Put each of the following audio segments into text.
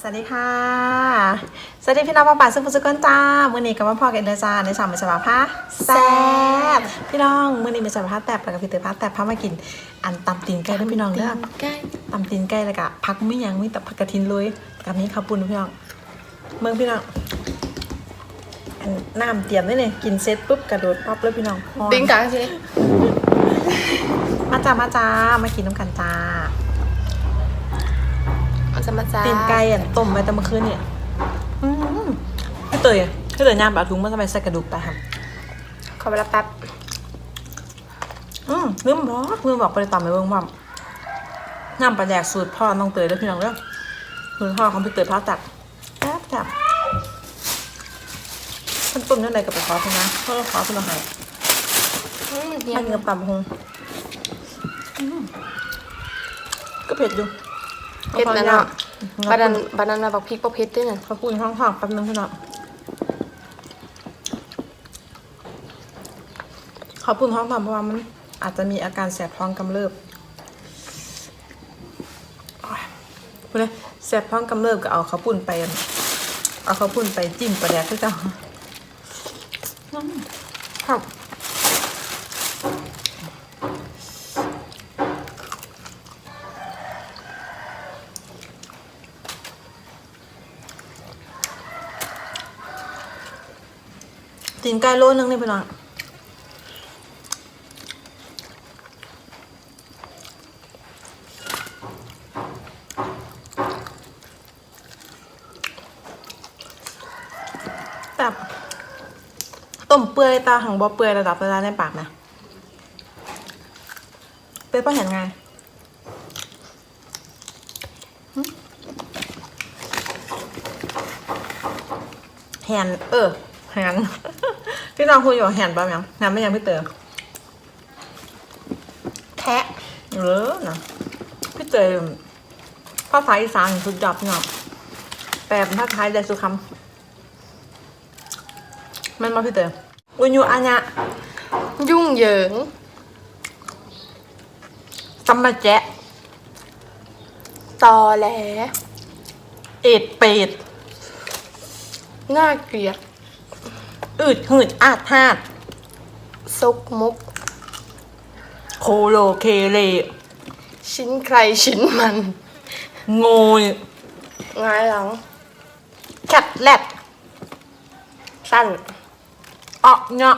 สวัสดีค่ะ สวัสดีพี่น้องป้าป่าซึ่งผู้สุกันจ้ามื่อนี้ก็มาพอกันเลยจ้าในสามมือสบาผ้าแซ่บพี่น้องมื่อนี้มีสบาผ้าแตบแล้วก็พี่เตยผ้าแตบผ้ามากิน อันตำตีนไก่ด้วยพี่น้องเด้อใกล้ตำตีนไก่แล้วก็พักไม่ยั้งมีแต่ผักกระทินเลยกับนี้ข้าวปุ้นพี่น้องเมืองพี่น้องอันน้ำเตรียมได้เลยกินเสร็จปุ๊บกระโดดปั๊บเลยพี่น้องฮ้อนติ้งกลางสิมาจ้ามาจ้ามากินน้ำกันจ้าเอา จะมาจ้าตีนไก่อะต้มไปแต่เมื่อคืนเนี่ยอืมพี่เตยอะพี่เตยย่างปลาทุงมาทำไมใส่กระดูกไปครับขอเวลาแป๊บ อืมลืมบอกลืมบอกไปตามไปเบิ่งว่าน้ำปลาแดกสูตรพ่อน้องเตยแล้วพี่น้องเด้อสูตรพ่อของพี่เตยพาตักแป๊บจับขั้นต้นนั่นใดกับไปขอพี่นะเพื่อขอพี่น้องให้อืมเฮียมันกับตำหงอืมก็เผ็ดอยู่ เผ็ดนะเนาะบานันบานันมาบอกพริกบอกเผ็ดด้วยน่ะขอบคุณห้องทองแป๊บนึงพี่น้องขอบคุณห้องทองเพราะว่ามันอาจจะมีอาการแสบท้องกำเริบพูดเลยแสบท้องกำเริบก็เอาข้าวปุ้นไปอันเอาข้าวปุ้นไปจิ้มปลาแดกคือเจ้าอืมครับ ตีนไก่โลนึงนี่พี่น้องแบบต้มเปื่อยตาของบอเปื่อยระดับเวลาในปากนะเป็นป้าเห็นไงหึแฮนเออแฮน พี่น้องคุยอยู่ว่าแฮนบ้างยังแฮนไม่ยังพี่เต๋อแทะเออนะพี่เตยภาษาอีสานสุดยอดพี่น้องแปลเป็นภาษาไทยได้สุดคำแมันมาพี่เตยอุญญูอัญญะยุ่งเหยิงซัมบะแจะตอแหลเอ็ดเป็ดน่าเกลียด อืดหืดอาดฮาดซกมุก โคโลเคเลชิ้นใครชิ้นมัน โงยงายหลัง แคทแลดสั้นออกเนาะ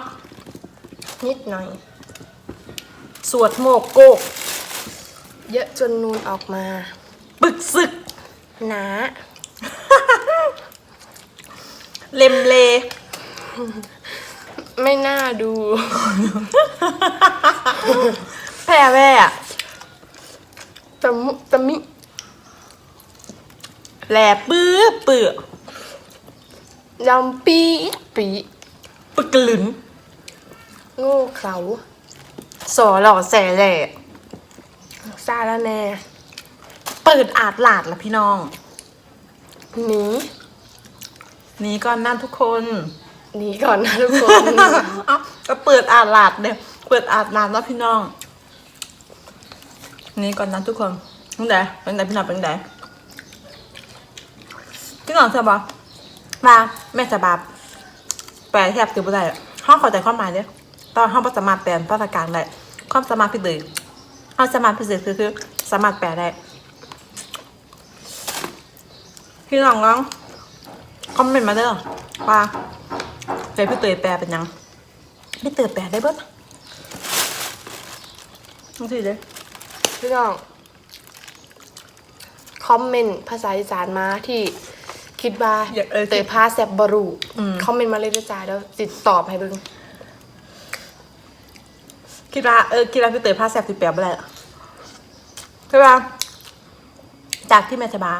นิดหน่อย สวดโมกโกก เยอะจนนูนออกมา ปึกซึก หนา เลมเล ไม่น่าดู แพร่แว่อะตะมุตะมิแหลปื้อเปื้อยำปีดปีปึกกระหลึนโง่เขาสอหล่อแสแหล่ซาละแน่เปิดอาดหลาดละพี่น้องหนีนี่ก่อนนั่นทุกคนห นี้ก่อนนะทุกคน เอ้าก็เปิดอาดหลาดเด้เปิดอาดหลาดแล้วพี่น้อง นี่ก่อนนั้นทุกคนเป็นไงเป็นไงพี่น้องเป็นไงพี่น้องเชื่อปะมาแม่จะบาแปลแทบจะไม่ได้ห้องเข้าใจความหมายเด้อตอนห้องประสามารถแปลภาษากลางได้ความสามารถพิเศษความสามารถพิเศษคือคือสามารถแปลได้พี่น้องลองคอมเมนต์มาเด้อว่า ใจพี่เตยแปลเป็นยังพี่เตยแปลได้เบิดต้องสิเลยพี่น้อง คอมเมนต์ภาษาอีสานมาที่คิดว่าอยากเออเตยพาแซบบรูอืม คอมเมนต์มาเลยด้วยจ้าแล้วติดตอบให้เบิ่งคิดว่าเออคิดว่าพี่เตยพาแซบสิแปลบ่ได้หรอใช่ป่ะจากที่แม่จะบา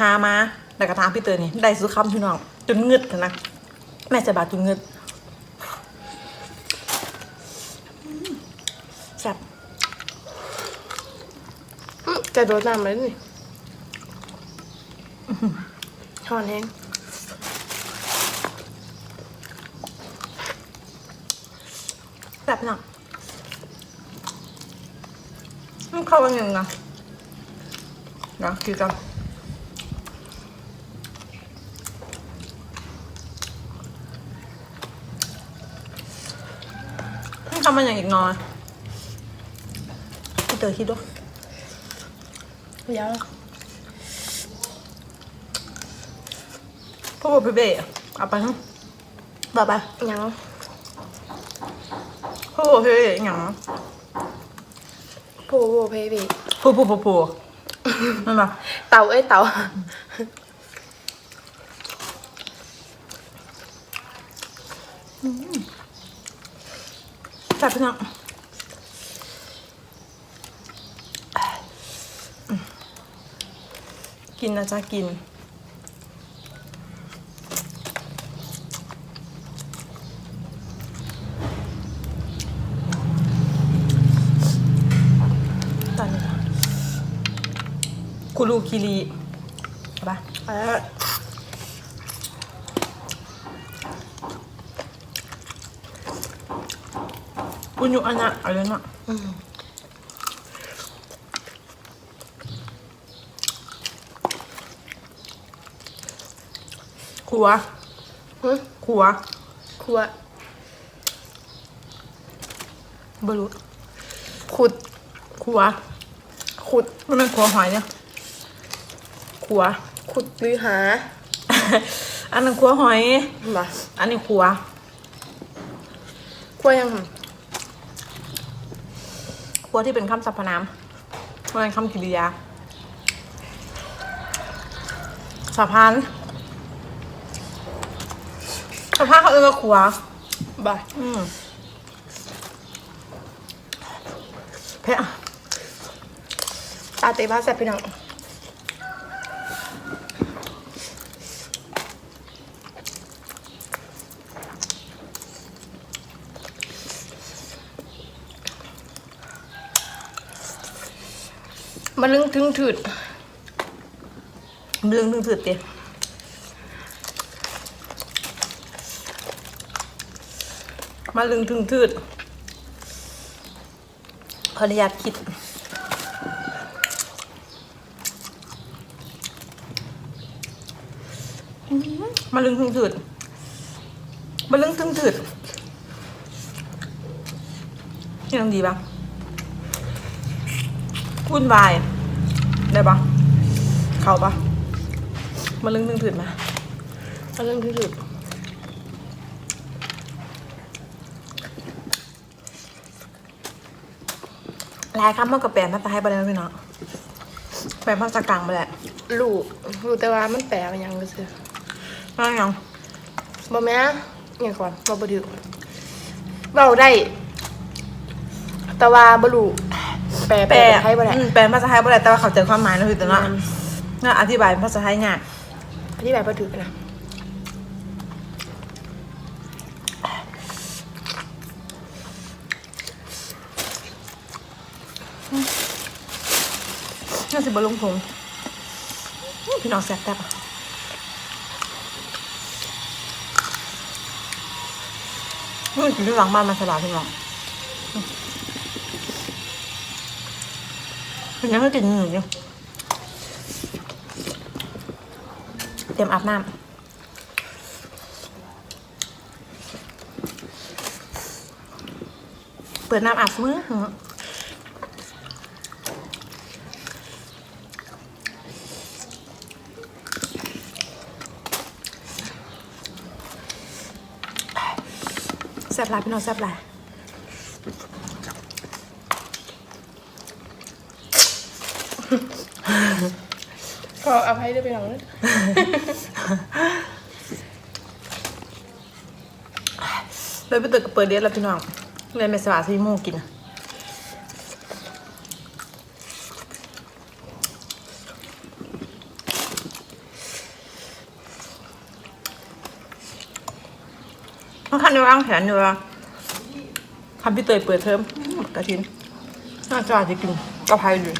หามาแต่กระทามพี่เตยนี่ได้ซื้อคำพี่น้องจนเงึดกันนะ แม่จะบาจนเงึดแซ่บจะโดนน้ำเลยนี่หอนแห้งแซ่บพี่น้องมันเข้ากันยังไงนะกินกันำมันอย่างอีกหน้อยพี่เตยคิดดูเดี๋ยวพวกบอกพี่เบ้เอาไปทั้งต่อไปยังพวกบอกพี่เบ้อย่างโพโพเพเพพูพูพูพูนั่นปะเต่าเอ้ยเต่า จับพี่น้องกินนะจ๊ะกินตอนนี้คุรูคิริเอาปะ อออุญุอันนะอะไรนะอืมขัวหึขัวครัวบรูขุดขัวขุดมันเป็นขัวหอยเนี่ยขัวขุดหรือหา อันนั้นขัวหอยบ่อันนี้ขัวครัวยังขั วที่เป็นคำสรรพนามมันเป็นคำกริยาสะพานสะพานเขาเรียกว่าขัวบ่อืมเพ่อะตาเตะบ้าแซ่บพี่น้อง มาลึงถึงถืดเรื่องถึงสุดเตียมาลึงถึงทืดขออนุญาตคิดมาลึงถึงถืดมาลึงถึงถืดยังดีปะ วุ่นวาย ได้ปะเข้าปะมาลึงถึงถืดมามาลึงถึงถืดหลายคำมันก็แปลภาษาไทยไปแล้วพี่เนาะแปลภาษากลางไปแหละลูกรู้แต่ว่ามันแปลว่าหยังก็คือว่าไงบ่แม่อหยังก่อนบ่บ่ถึกเว้าได้ แต่ว่าบ่รู้ แปลแปแปลลไทยบ่ได้อืมแปลภาษาไทยไปแหละแต่ว่าเข้าใจความหมายนะพี่ตัวเนาะน่าอธิบายภาษาไทยง่ายอธิบายบ่ถึกนะน่าสิบลงพงพี่น้องแซ่บแซ่บอะนี่คือที่หลังบ้านมาสลาพี่น้อง ยังไม่กินหนึ่งอยู่เตรียมอาบน้ำเปิดน้ำอาบมือหือแซ่บหลายพี่น้องแซ่บหลาย ก็อภัยด้วยไปหลังนึงเลยไปตึกกับเปิดเดียแล้วพี่น้องเลยไม่สบายที่โมกินอะต้องคันวางแผนอยู่ว่าทำพี่เตยเปิดเทอมกระทินน่าจะอาจจะกินกระเพราอยู่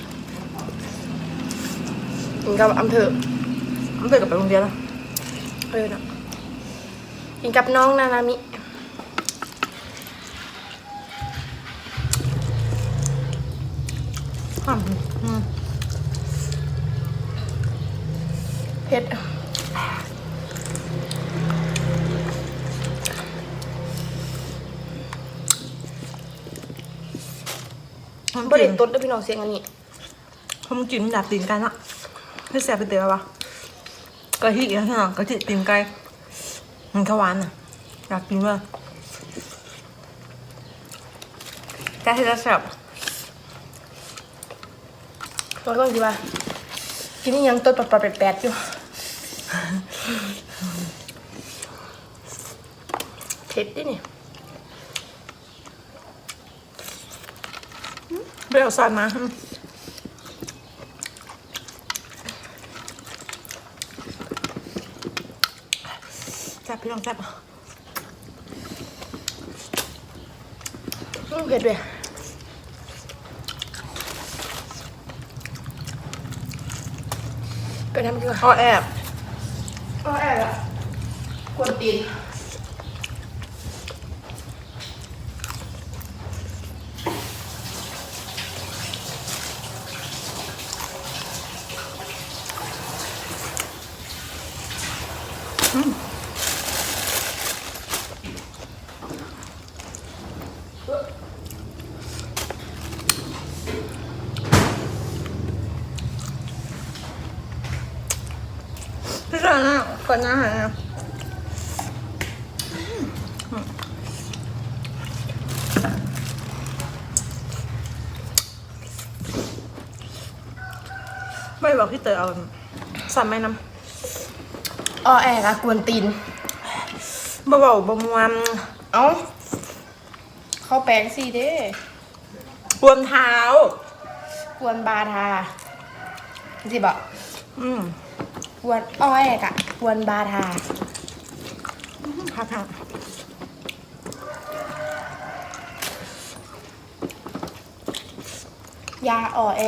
กินกับอำเภอมันเตยกับไปโรงเรียนแล้วเออเนาะกินกับน้องนานามิอืมอืมเผ็ดความบ่จริได้งตดเด้อพี่น้องเสียงอันนี้ความจริงอยากตีนไก่นะ ให้แซ่บไปเต๋อวะกะทิอีกแล้วกะทิตีนไก่มันขาวานอะอยากกินเลยไก่ที่จะแซ่บตัวก็สิว่ากินอีหยังตดปดๆแปดๆอยู่เผ็ดดินี่ไม่เอาซอสมาแพี่น้องแซ่บอืมเผ็ดเว้ยไปทำดีกว่าอ้อแอบอ๋อแอบอะกวนตีน ก่อนหน้าหานะไม่บอกพี่เต๋อเอาสั่นไหมน้อ๋อแอบอะกวนตีนำบ่เบาบ่มวนเอ้าเข้าแปลงสิเด้ปวดเท้ากวนบาทาสิบอกอืม กวนอ้อแอกอะกวนบาทาค่ะค่ะยาอ่อแอ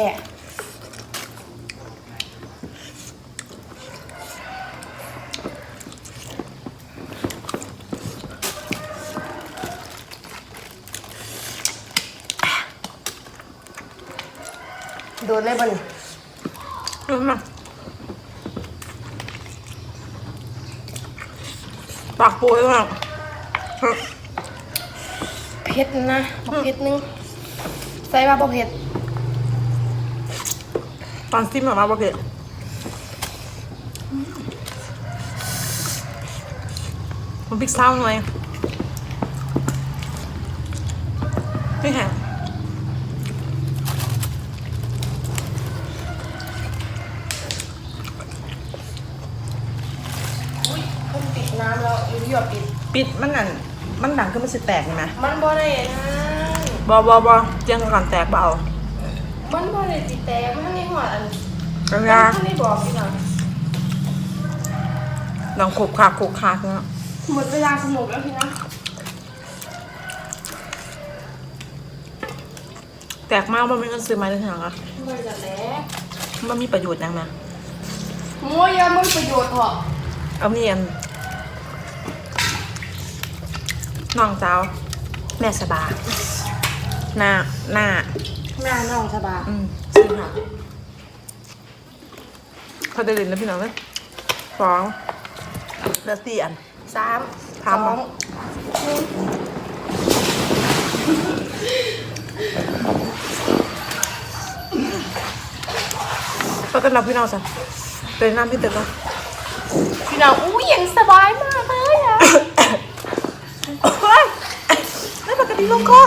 โดนเลยบ่นดูมา ปากปูให้มากเผ็ดนะบอกเผ็ดนึง ใส่มาบ่เผ็ดตอนซิมออกมาบ่เผ็ดมันพริกเศร้าหน่อยไม่แห้ง อุ้ยมันปิดน้ำแล้วอยู่ที่ว่า ปิดปิดมันนั่นมันดังขึ้นมันสิแตกเห็นไหมมันบ่ได้นะบอบอบอเจียงก่อนแตกเบเอามันบ่ได้ติดแต่มันในหัวอันกระยามันไม่บอกพี่น้องดังขบขากขบขากเนาะหมดเวลาสนุกแล้วพี่นะแตกมากมันไม่เงินซื้อไม้ได้ทีหลังอะไม่จัดแล้วมันมีประโยชน์ยังนะโอ้ยยามันประโยชน์เหรอเอาเนีย นน้องเจ้าแม่สบาหน้าหน้าหน้าน้องสบายอืมซื้อค่ะเขาจะเล่นแล้วพี่น้องเลยสองแล้วสี่อันสามถามสมาองหนึ่งก็ต้อนรับพี่น้องสิเป็นน้ำพี่ตึกก็พี่น้องอู้เย็นสบายมากเลยอะ เฮ้ยไม่ป กติลงคอ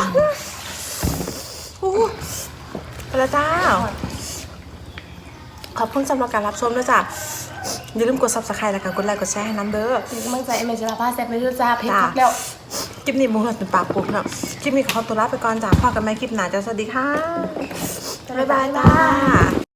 โอ้ไปแล้วจ้า ขอบคุณสำหรับการรับชมด้วยจ้ะอย่าลืมกด subscribe แล้วก็กดไลค์กดแชร์ให้น้ำเด้อเป็นกำลังใจเอเมจิลาพาแซ่บไปด้วยจ้าเพชรจ้าพักแล้ว คลิปนี้มูหัดเป็นปากปุ๊บเนาะคลิปนี้ขอตัวลาไปก่อนจ้าพอกันไหมคลิปหน้าจ้าสวัสดีค่ะบ๊ายบายจ้า